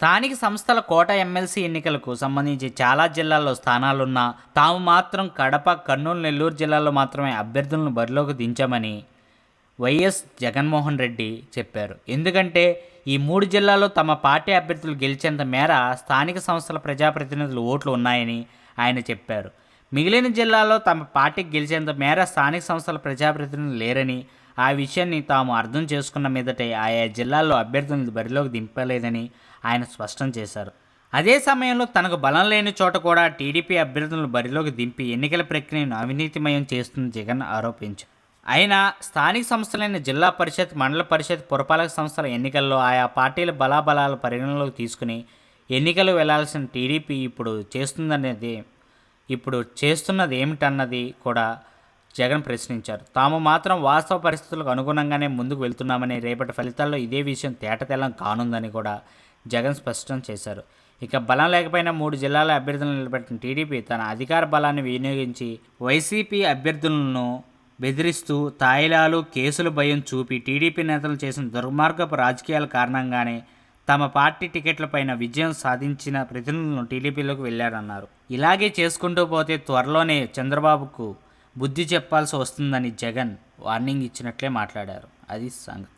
స్థానిక సంస్థల కోట ఎమ్మెల్సీ ఎన్నికలకు సంబంధించి చాలా జిల్లాల్లో స్థానాలున్నా తాము మాత్రం కడప కర్నూలు నెల్లూరు జిల్లాల్లో మాత్రమే అభ్యర్థులను బరిలోకి దించామని వైఎస్ జగన్మోహన్ రెడ్డి చెప్పారు. ఎందుకంటే ఈ మూడు జిల్లాల్లో తమ పార్టీ అభ్యర్థులు గెలిచేంత మేర స్థానిక సంస్థల ప్రజాప్రతినిధులు ఓట్లు ఉన్నాయని ఆయన చెప్పారు. మిగిలిన జిల్లాల్లో తమ పార్టీకి గెలిచేంత మేర స్థానిక సంస్థల ప్రజాప్రతినిధులు లేరని ఆ విషయాన్ని తాము అర్థం చేసుకున్న మీదటే ఆయా జిల్లాల్లో అభ్యర్థులను బరిలోకి దింపలేదని ఆయన స్పష్టం చేశారు. అదే సమయంలో తనకు బలం లేని చోట కూడా టీడీపీ అభ్యర్థులను బరిలోకి దింపి ఎన్నికల ప్రక్రియను అవినీతిమయం చేస్తుంది జగన్ ఆరోపించారు. అయినా స్థానిక సంస్థలైన జిల్లా పరిషత్ మండల పరిషత్ పురపాలక సంస్థల ఎన్నికల్లో ఆయా పార్టీల బలాబలాల పరిగణలోకి తీసుకుని ఎన్నికలు వెళ్ళాల్సిన టీడీపీ ఇప్పుడు చేస్తుందనేది ఇప్పుడు చేస్తున్నది ఏమిటన్నది కూడా జగన్ ప్రశ్నించారు. తాము మాత్రం వాస్తవ పరిస్థితులకు అనుగుణంగానే ముందుకు వెళ్తున్నామని రేపటి ఫలితాల్లో ఇదే విషయం తేటతెల్లం కానుందని కూడా జగన్ స్పష్టం చేశారు. ఇక బలం లేకపోయినా మూడు జిల్లాల అభ్యర్థులను నిలబెట్టిన టీడీపీ తన అధికార బలాన్ని వినియోగించి వైసీపీ అభ్యర్థులను బెదిరిస్తూ తాయిలాలు కేసులు భయం చూపి టీడీపీ నేతలు చేసిన దుర్మార్గపు రాజకీయాల కారణంగానే తమ పార్టీ టికెట్లపైన విజయం సాధించిన ప్రతినిధులను టీడీపీలోకి వెళ్ళారన్నారు ఇలాగే చేసుకుంటూ పోతే త్వరలోనే చంద్రబాబుకు బుద్ధి చెప్పాల్సి వస్తుందని జగన్ వార్నింగ్ ఇచ్చినట్లే మాట్లాడారు. అది సంగతి.